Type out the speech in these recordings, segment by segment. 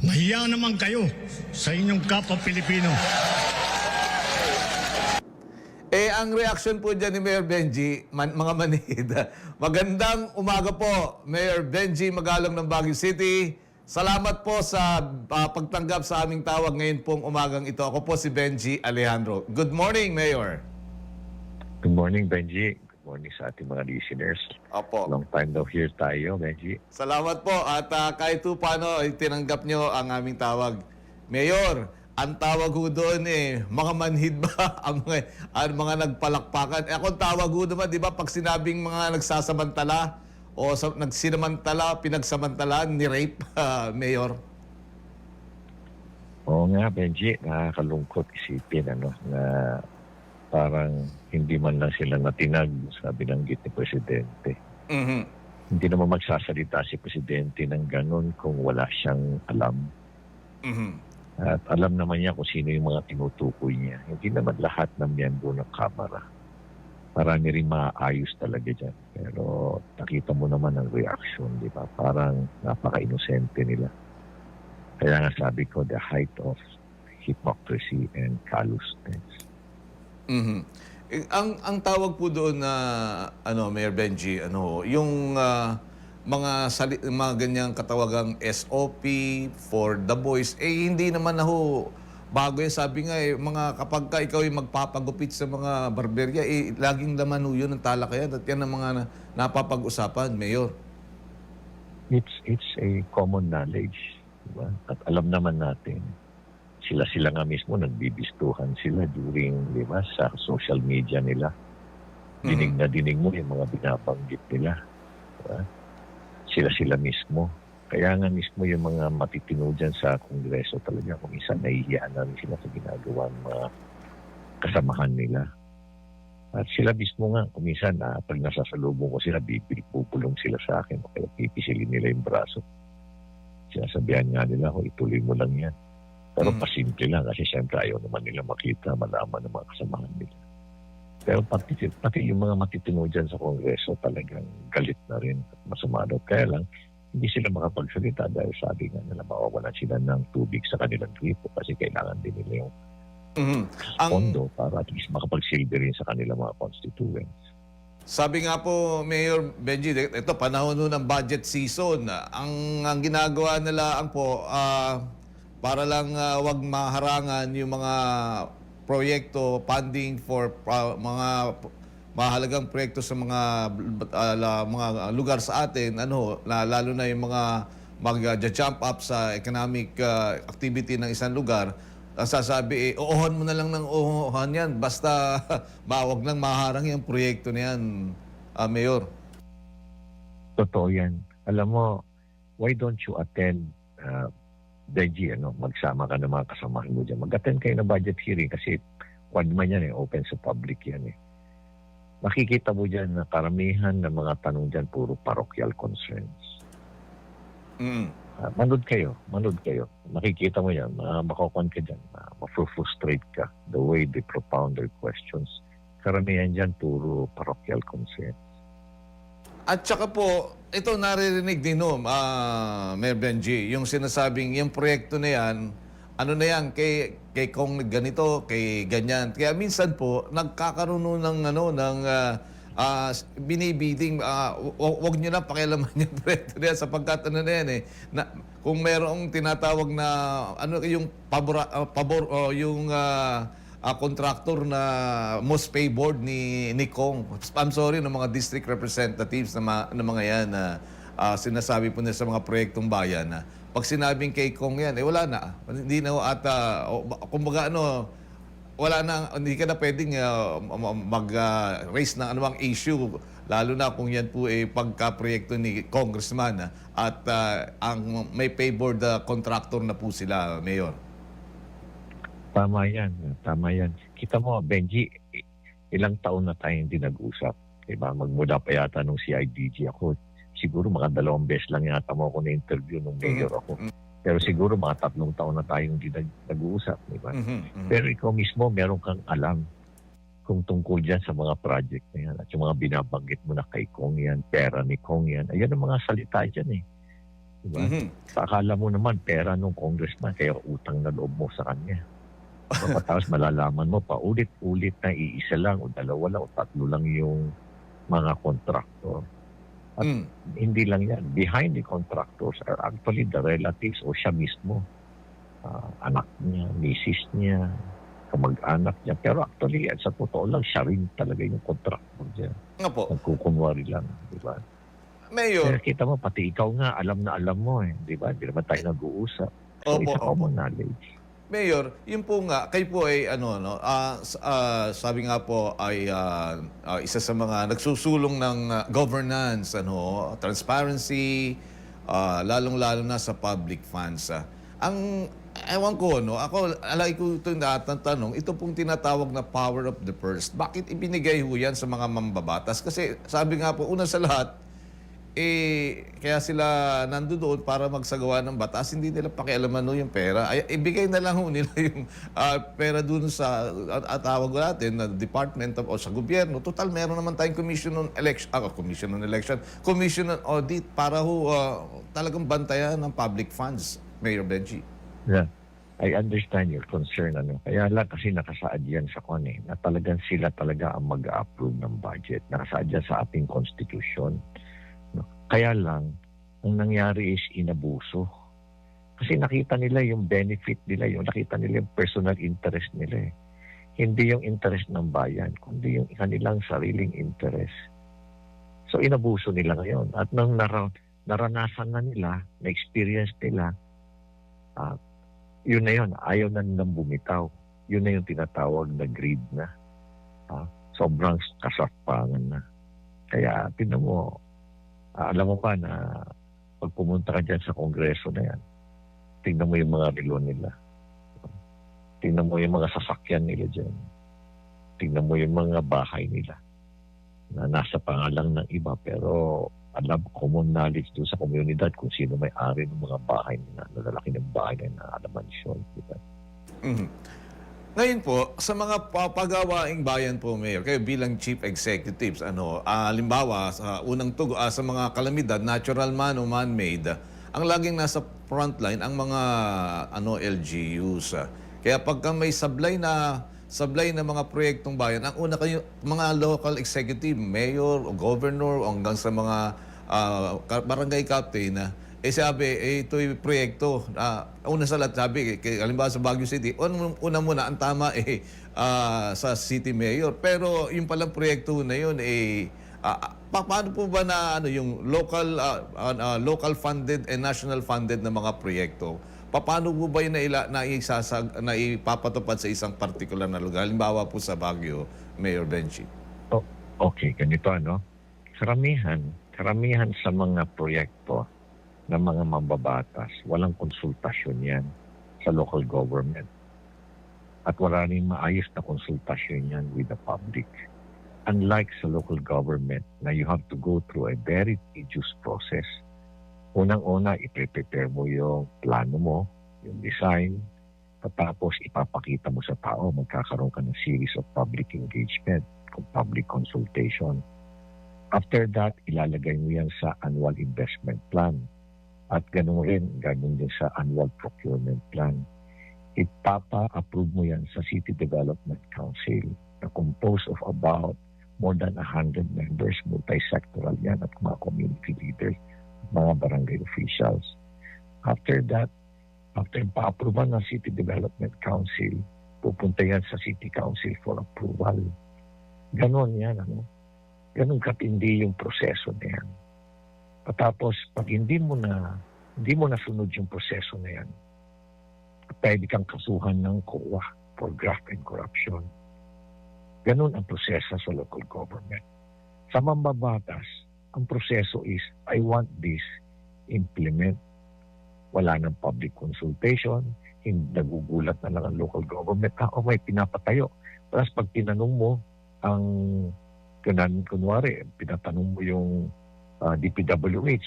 Mahiya naman kayo sa inyong kapwa Pilipino. Eh, ang reaction po dyan ni Mayor Benji, man, mga manid, magandang umaga po, Mayor Benji Magalong ng Baguio City. Salamat po sa ah, pagtanggap sa aming tawag ngayon pong umagang ito. Ako po si Benji Alejandro. Good morning, Mayor. Good morning, Benji. Morning sa ating mga listeners. Opo. Long time no here tayo, Benji. Salamat po. At ah, kahit po paano, tinanggap nyo ang aming tawag. Mayor, ang tawag ho doon eh, mga manhid ba? ang, mga, ang mga nagpalakpakan. Eh, ako ang tawag ho naman, di ba, pag sinabing mga nagsasamantala o sa, nagsinamantala, pinagsamantalaan, ni-rape, ah, Mayor. Oo nga, Benji, nakakalungkot isipin ano, na parang hindi man lang sila natinag sa binanggit ni Presidente. Mhm. Hindi naman magsasalita si Presidente ng ganun kung wala siyang alam. Mhm. At alam naman niya kung sino yung mga tinutukoy niya. Hindi naman lahat ng miyembro ng Kamara. Marami rin maayos talaga dyan. Pero nakita mo naman ang reaction, di ba? Parang napaka-inosente nila. Kaya nga sabi ko, the height of hypocrisy and callousness. Mhm. Eh, ang ang tawag po doon na ano Mayor Benji ano yung ah, mga sali, mga ganyang katawagang SOP for the boys eh hindi naman na ho bago yan sabi nga eh mga kapag ka ikaw ay magpapagupit sa mga barberya eh laging laman ho yun ng talakayan at yan ang mga na, napapag-usapan Mayor. It's, it's a common knowledge. Di ba? At alam naman natin, sila-sila nga mismo nagbibistuhan sila during, di ba, sa social media nila. Dinig na dinig mo yung mga binabanggit nila. Di ba? Sila-sila mismo. Kaya nga mismo yung mga matitino dyan sa Kongreso talaga kung isa nahihiyaan na rin sila sa ginagawa ng mga kasamahan nila. At sila mismo nga, kumisan na pag nasasalubong ko sila, bibig, pupulong sila sa akin o kaya pipisilin nila yung braso. Sinasabihan nga nila, ho, ituloy mo lang yan. Pero Mm. pasimple lang kasi siyempre ayaw naman nila makita, malaman ng mga kasamahan nila. Pero pati, pati yung mga matitino dyan sa Kongreso talagang galit na rin at masama daw. Kaya lang, hindi sila makapagsalita dahil sabi nga nila mawawalan sila ng tubig sa kanilang gripo kasi kailangan din nila yung Mhm. Ang pondo para at least makapagsilbi rin sa kanilang mga constituents. Sabi nga po, Mayor Benji, ito panahon nun ng budget season. Ang, ang ginagawa nila ang po, ah, para lang ah, wag maharangan yung mga proyekto, funding for ah, mga mahalagang proyekto sa mga la- mga lugar sa atin, ano, la- lalo na yung mga mag-jump up sa economic ah, activity ng isang lugar, sasabi, eh, uuhan mo na lang ng uuhan yan. Basta mawag lang maharang yung proyekto na yan, ah, Mayor. Totoo yan. Alam mo, why don't you attend, uh, Benji, ano, magsama ka ng mga kasamahan mo dyan. Mag-attend kayo ng budget hearing kasi wag man yan eh, open sa public yan eh. Makikita mo dyan na karamihan ng mga tanong dyan puro parochial concerns. Mm. Uh, manood kayo, manood kayo. Makikita mo yan, uh, makakon ka dyan, uh, ma-frustrate ka the way they propound their questions. Karamihan dyan puro parochial concerns. At saka po, ito naririnig din no, ah, Mayor Benji, yung sinasabing yung proyekto na yan, ano na yan, kay, kay kong ganito, kay ganyan. Kaya minsan po, nagkakaroon ng, ano, ng ah, ah, binibiding, ah, wa- wag nyo na pakialaman yung proyekto na yan sapagkat ano na yan eh, na, kung merong tinatawag na, ano yung pabor, ah, pabor oh, yung ah, ah, contractor na most favored ni ni Kong. I'm sorry ng mga district representatives na, ma- na mga yan na ah, sinasabi po nila sa mga proyektong bayan na pag sinabing kay Kong yan, eh wala na. Hindi na at ba- kumbaga ano, wala na, hindi ka na pwedeng ah, mag-raise ng anumang issue, lalo na kung yan po ay pagka-proyekto ni congressman at ah, ang may favored ah, contractor na po sila, Mayor. Tama yan. Tama yan. Kita mo, Benji, ilang taon na tayo hindi nag-usap. Diba? Magmula pa yata nung CIDG ako. Siguro mga dalawang beses lang yata mo ako na-interview nung mayor ako. Pero siguro mga tatlong taon na tayong hindi nag- nag-uusap. Diba? Mhm, mhm. Pero ikaw mismo, meron kang alam kung tungkol dyan sa mga project na yan. At yung mga binabanggit mo na kay Kong yan, pera ni Kong yan. Ayan ang mga salita dyan eh. Diba? Mhm. Sa akala mo naman, pera nung congressman, kaya utang na loob mo sa kanya. Tapos malalaman mo pa, ulit-ulit na iisa lang o dalawa lang o tatlo lang yung mga contractor. At- Mm. Hindi lang yan. Behind the contractors are actually the relatives o siya mismo. Ah, anak niya, misis niya, kamag-anak niya. Pero actually, at sa totoo lang, siya rin talaga yung contractor dyan. Nga po, Nagkukunwari lang, di ba? Mayor, Kaya kita mo, pati ikaw nga, alam na alam mo eh. Di ba? Di naman tayo nag-uusap. So, Opo, it's opo. common knowledge. Mayor, yun po nga, kayo po ay ano, no, s- ah, sabi nga po ay ah, ah, isa sa mga nagsusulong ng ah, governance, ano, transparency, ah, lalong-lalo na sa public funds. ah. Ang, ewan ko, no, ako, alay ko ito tanong, ito pong tinatawag na power of the purse. Bakit ibinigay ho yan sa mga mambabatas? Kasi sabi nga po, una sa lahat, eh, kaya sila nandoon para magsagawa ng batas, hindi nila pakialaman no yung pera. Ay, ibigay na lang nila yung ah, pera dun sa at, at tawag natin na Department of o sa gobyerno. Total, meron naman tayong Commission on Election, ah, Commission on Election, Commission on Audit para ho ah, talagang bantayan ng public funds, Mayor Benji. Yeah. I understand your concern. Ano. Kaya lang kasi nakasaad yan sa kon eh, na talagang sila talaga ang mag-approve ng budget. Nakasaad yan sa ating constitution. Kaya lang, ang nangyari is inabuso. Kasi nakita nila yung benefit nila, yung nakita nila yung personal interest nila eh. Hindi yung interest ng bayan, kundi yung kanilang sariling interest. So inabuso nila ngayon. At nang nara- naranasan na nila, na-experience nila, ah, yun na yun, ayaw na nilang bumitaw. Yun na yung tinatawag na greed na. Ah, sobrang kasakpangan na. Kaya, tinan mo, ah, alam mo pa na pag pumunta ka dyan sa kongreso na yan, tingnan mo yung mga relo nila. Tingnan mo yung mga sasakyan nila dyan. Tingnan mo yung mga bahay nila na nasa pangalang ng iba pero alam common knowledge doon sa komunidad kung sino may ari ng mga bahay na nalalaki ng bahay na alamansyon. Diba? Mhm. Ngayon po, sa mga papagawaing bayan po, Mayor, kayo bilang Chief Executives, ano, ah, halimbawa, sa unang tugo, ah, sa mga kalamidad, natural man o man-made, ang laging nasa frontline ang mga ano LGUs. ah. Kaya pagka may sablay na sablay na mga proyektong bayan, ang una kayo, mga local executive, mayor o governor o hanggang sa mga ah, barangay captain na eh sabi, eh, ito yung proyekto. Ah, una sa lahat, sabi, kay, halimbawa sa Baguio City, una, una muna, ang tama eh, ah, sa city mayor. Pero yung palang proyekto na yun, eh, ah, pa, paano po ba na ano, yung local, ah, ah, local funded and national funded na mga proyekto? Pa- Paano po ba yung naila, na, isasag, na ipapatupad sa isang particular na lugar? Halimbawa po sa Baguio, Mayor Benchi. Oh, okay, ganito ano. Karamihan, karamihan sa mga proyekto ng mga mambabatas, walang konsultasyon yan sa local government. At wala rin maayos na konsultasyon yan with the public. Unlike sa local government na you have to go through a very tedious process. Unang-una, i-prepare mo yung plano mo, yung design, Tapos ipapakita mo sa tao, magkakaroon ka ng series of public engagement, public consultation. After that, ilalagay mo yan sa annual investment plan. At ganun rin, ganun din sa annual procurement plan. Ipapa-approve mo yan sa City Development Council na composed of about more than 100 members, multi-sectoral yan at mga community leaders, mga barangay officials. After that, after pa-approval ng City Development Council, pupunta yan sa City Council for approval. Ganon yan, ano? Ganon katindi yung proseso na yan. Patapos, pag hindi mo na hindi mo nasunod yung proseso na yan, pwede kang kasuhan ng COA for graft and corruption. Ganon ang proseso sa local government. Sa mambabatas, ang proseso is, I want this, implement. Wala ng public consultation, hindi nagugulat na lang ang local government, ah, oh, may pinapatayo. Tapos pag tinanong mo, ang kunan, kunwari, pinatanong mo yung ah, DPWH,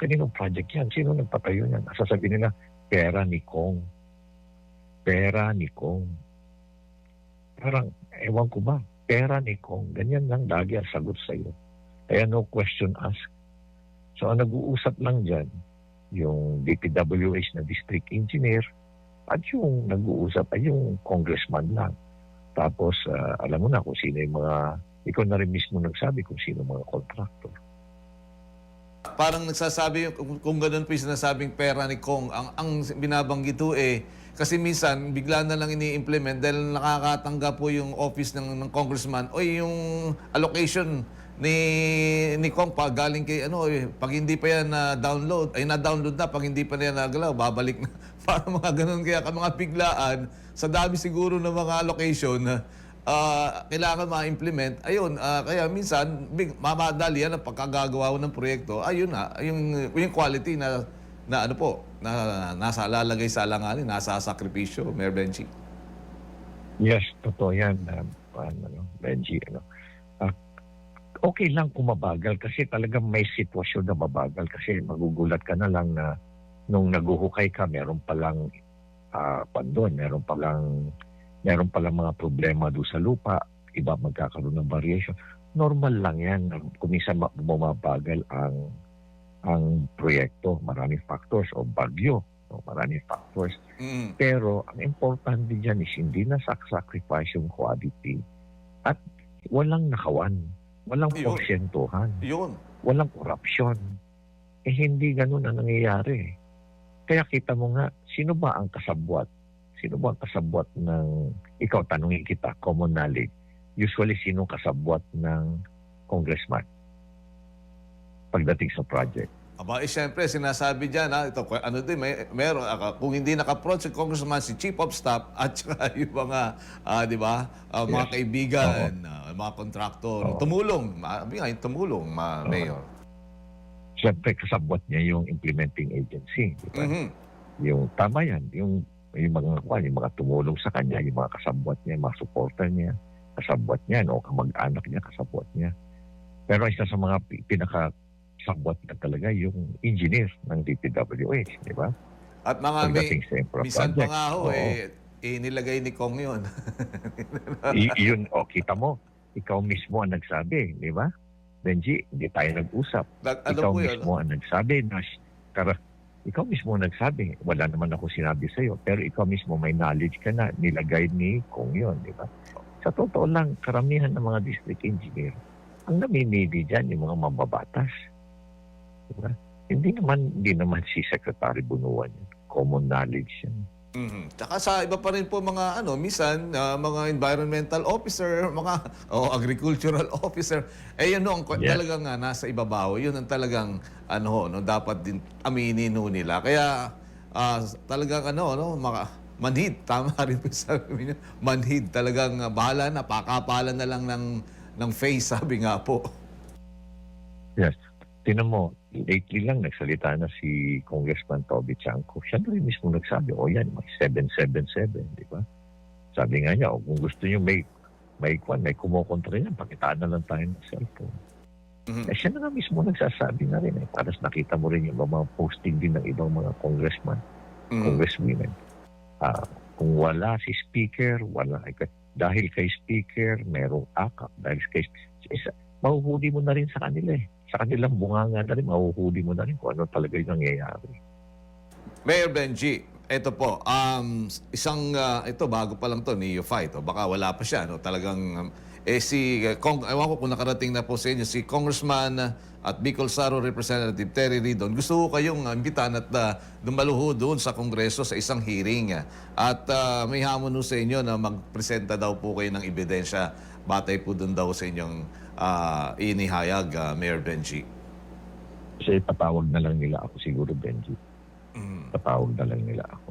kaninong project yan? Sino nagpatayo yan? Sasabihin nila, pera ni Kong. Pera ni Kong. Parang, ewan ko ba, pera ni Kong. Ganyan lang lagi ang sagot sa iyo. Kaya no question asked. So ang nag-uusap lang dyan, yung DPWH na district engineer, at yung nag-uusap ay yung congressman lang. Tapos, ah, alam mo na kung sino yung mga, ikaw na rin mismo nagsabi kung sino mga contractor. Parang nagsasabi, kung, kung ganun po yung sinasabing pera ni Kong, ang, ang binabanggit po eh, kasi minsan, bigla na lang ini-implement dahil nakakatanggap po yung office ng, ng congressman o yung allocation ni ni Kong pa galing kay ano eh, pag hindi pa yan na download ay na download na pag hindi pa na yan nagalaw babalik na. Para mga ganun kaya ka mga biglaan sa dami siguro ng mga allocation ah, kailangan ma-implement. Ayun, ah, kaya minsan, big, mamadali yan ang pagkagagawa ng proyekto. Ayun na, yung, yung quality na, na ano po, na nasa lalagay sa alanganin, nasa sakripisyo, Mayor Benji. Yes, totoo yan, um, ano, Benji. Ano. Ah, okay lang kung mabagal kasi talagang may sitwasyon na mabagal kasi magugulat ka na lang na nung naguhukay ka, meron palang uh, pandon, meron palang meron palang mga problema doon sa lupa, iba magkakaroon ng variation. Normal lang yan. Ma- bumabagal ang ang proyekto, maraming factors o bagyo, no? maraming factors. Mm. Pero ang importante dyan is hindi na sacrifice yung quality at walang nakawan, walang Yun. porsyentuhan, Yun. walang corruption. Eh hindi ganun ang nangyayari. Kaya kita mo nga, sino ba ang kasabwat? Sino ba ang kasabwat ng, ikaw tanungin kita, common knowledge. Usually, sino kasabwat ng congressman? Pagdating sa project. Aba, eh, siyempre, sinasabi dyan, ha, ito, ano din, may, meron, ah, kung hindi naka-approach si Congressman, si Chief of Staff, at saka yung mga, ah, di ba, ah, mga Yes. kaibigan, ah, mga kontraktor, Oo. tumulong, sabi nga, yung tumulong, ma, Mayor. Siyempre, kasabwat niya yung implementing agency. Di ba? Mhm. yung tama yan, yung yung mga kwan, yung mga tumulong sa kanya, yung mga kasabwat niya, yung mga supporter niya, kasabwat niya, no, kamag-anak niya, kasabwat niya. Pero isa sa mga pi- pinaka-sabwat niya talaga yung engineer ng DPWH, di ba? At mga may, Pagdating infra minsan pa nga ho, Oo. eh, inilagay ni Kong yun. I- yun, o, kita mo, ikaw mismo ang nagsabi, di ba? Benji, hindi tayo nag-usap. Nag- ano ikaw po yun? mismo ang nagsabi na kara, ikaw mismo nagsabi, wala naman ako sinabi sa iyo, pero ikaw mismo may knowledge ka na, nilagay ni Kong yun, di ba? Sa totoo lang, karamihan ng mga district engineer, ang namimili dyan yung mga mababatas. Di ba? Hindi naman, hindi naman si Secretary Bunuan yun. Common knowledge yan. Mhm. Tsaka sa iba pa rin po mga ano, minsan ah, mga environmental officer, mga o agricultural officer, eh yun no, ang Yes. talagang nga nasa ibabaw, yun ang talagang ano no, dapat din aminin ho nila. Kaya ah, talagang ano, no, maka, manhid, tama rin po sabi niyo, manhid talagang ah, bahala na, pakapalan na lang ng ng face, sabi nga po. Yes. Tinan mo, lately lang nagsalita na si Congressman Toby Chanko. Siya na rin mismo nagsabi, o yan, may 777, di ba? Sabi nga niya, o kung gusto niyo may may kwan, may kumokontra yan, pakitaan na lang tayo ng cellphone. Mhm. Eh, siya na nga mismo nagsasabi na rin. Eh. Para nakita mo rin yung mga posting din ng ibang mga congressman, Mhm. congresswomen. Ah, kung wala si speaker, wala. Dahil kay speaker, merong akap. Dahil kay isa, mahuhuli mo na rin sa kanila eh. Sa kanilang bunganga na rin, mahuhuli mo na rin kung ano talaga yung nangyayari. Mayor Benji, ito po, um, isang, ah, ito bago pa lang to, neophyte, o baka wala pa siya, no? talagang, um, eh si, uh, Kong, ewan ko kung nakarating na po sa inyo, si Congressman ah, at Bicol Saro Representative Terry Ridon, gusto ko kayong uh, imbitan at uh, dumaluho doon sa Kongreso sa isang hearing. ah. At ah, may hamon sa inyo na magpresenta daw po kayo ng ebidensya batay po doon daw sa inyong ah, inihayag, ah, Mayor Benji. Kasi patawag na lang nila ako siguro, Benji. Mm. Patawag na lang nila ako.